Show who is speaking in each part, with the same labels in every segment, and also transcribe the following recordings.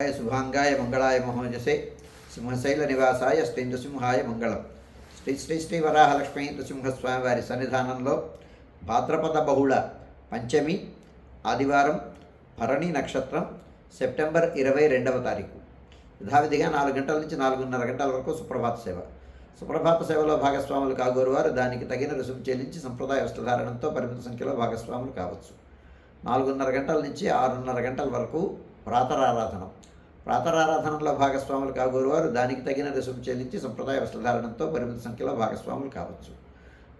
Speaker 1: య శుభాంగాయ మంగళాయ మహోజసే సింహశైల నివాసాయ శ్రీ నృసింహాయ మంగళం. శ్రీ శ్రీ శ్రీ వరాహలక్ష్మీ నృసింహస్వామి వారి సన్నిధానంలో భాద్రపద బహుళ పంచమి ఆదివారం భరణి నక్షత్రం సెప్టెంబర్ ఇరవై రెండవ తారీఖు. యథావిధిగా నాలుగు గంటల నుంచి నాలుగున్నర గంటల వరకు సుప్రభాత సేవ. సుప్రభాత సేవలో భాగస్వాములు కాగోరు వారు దానికి తగిన రుసుము చెల్లించి సంప్రదాయ వస్త్రధారణంతో పరిమిత సంఖ్యలో భాగస్వాములు కావచ్చు. నాలుగున్నర గంటల నుంచి ఆరున్నర గంటల వరకు ప్రాతరారాధనం. ప్రాతరారాధనలో భాగస్వాములు కాగోరువారు దానికి తగిన రుసుము చెల్లించి సంప్రదాయ వస్త్రధారణంతో పరిమిత సంఖ్యలో భాగస్వాములు కావచ్చు.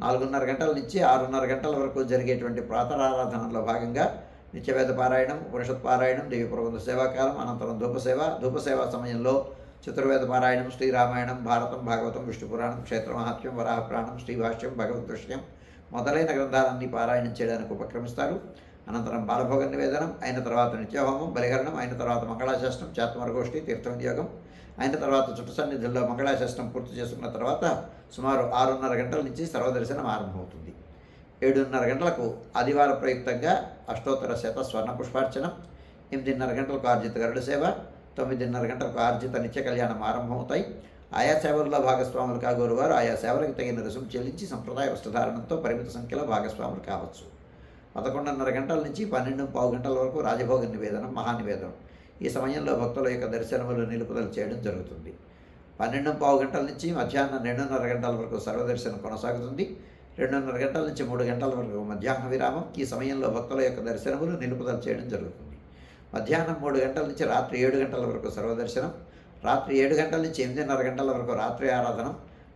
Speaker 1: నాలుగున్నర గంటల నుంచి ఆరున్నర గంటల వరకు జరిగేటువంటి ప్రాతరారాధనలో భాగంగా నిత్యవేద పారాయణం ఉపనిషత్ పారాయణం దేవి ప్రబంధ సేవాకాలం అనంతరం ధూపసేవ ధూపసేవ సమయంలో చతుర్వేద పారాయణం శ్రీరామాయణం భారతం భాగవతం విష్ణు పురాణం క్షేత్ర మహాత్మ్యం వరాహ పురాణం శ్రీభాష్యం భగవద్ విషయం మొదలైన గ్రంథాలన్నీ పారాయణం చేయడానికి ఉపక్రమిస్తారు. అనంతరం బాలభోగ నివేదనం అయిన తర్వాత నిత్యహోమం బలిహరణం అయిన తర్వాత మంగళాశాస్త్రం చాత్మరగోష్ఠి తీర్థవినియోగం అయిన తర్వాత చుట్టు సన్నిధుల్లో మంగళాశాస్త్రం పూర్తి చేసుకున్న తర్వాత సుమారు ఆరున్నర గంటల నుంచి సర్వదర్శనం ఆరంభమవుతుంది. ఏడున్నర గంటలకు ఆదివార ప్రయుక్తంగా అష్టోత్తర శత స్వర్ణ పుష్పార్చనం ఎనిమిదిన్నర గంటలకు ఆర్జిత గరుడ సేవ తొమ్మిదిన్నర గంటలకు ఆర్జిత నిత్య కళ్యాణం ఆరంభమవుతాయి. ఆయా సేవల్లో భాగస్వాములు కాగోరు వారు ఆయా సేవలకు తగిన రుసుము చెల్లించి సంప్రదాయ వస్త్రధారణంతో పరిమిత సంఖ్యలో భాగస్వాములు కావచ్చు. పదకొండున్నర గంటల నుంచి పన్నెండు పావు గంటల వరకు రాజభోగ నివేదన మహానివేదనం ఈ సమయంలో భక్తుల యొక్క దర్శనములు నిలుపుదల చేయడం జరుగుతుంది. పన్నెండు పావు గంటల నుంచి మధ్యాహ్నం రెండున్నర గంటల వరకు సర్వదర్శనం కొనసాగుతుంది. రెండున్నర గంటల నుంచి మూడు గంటల వరకు మధ్యాహ్న విరామం. ఈ సమయంలో భక్తుల యొక్క దర్శనములు నిలుపుదల చేయడం జరుగుతుంది. మధ్యాహ్నం మూడు గంటల నుంచి రాత్రి ఏడు గంటల వరకు సర్వదర్శనం. రాత్రి ఏడు గంటల నుంచి ఎనిమిదిన్నర గంటల వరకు రాత్రి ఆరాధన.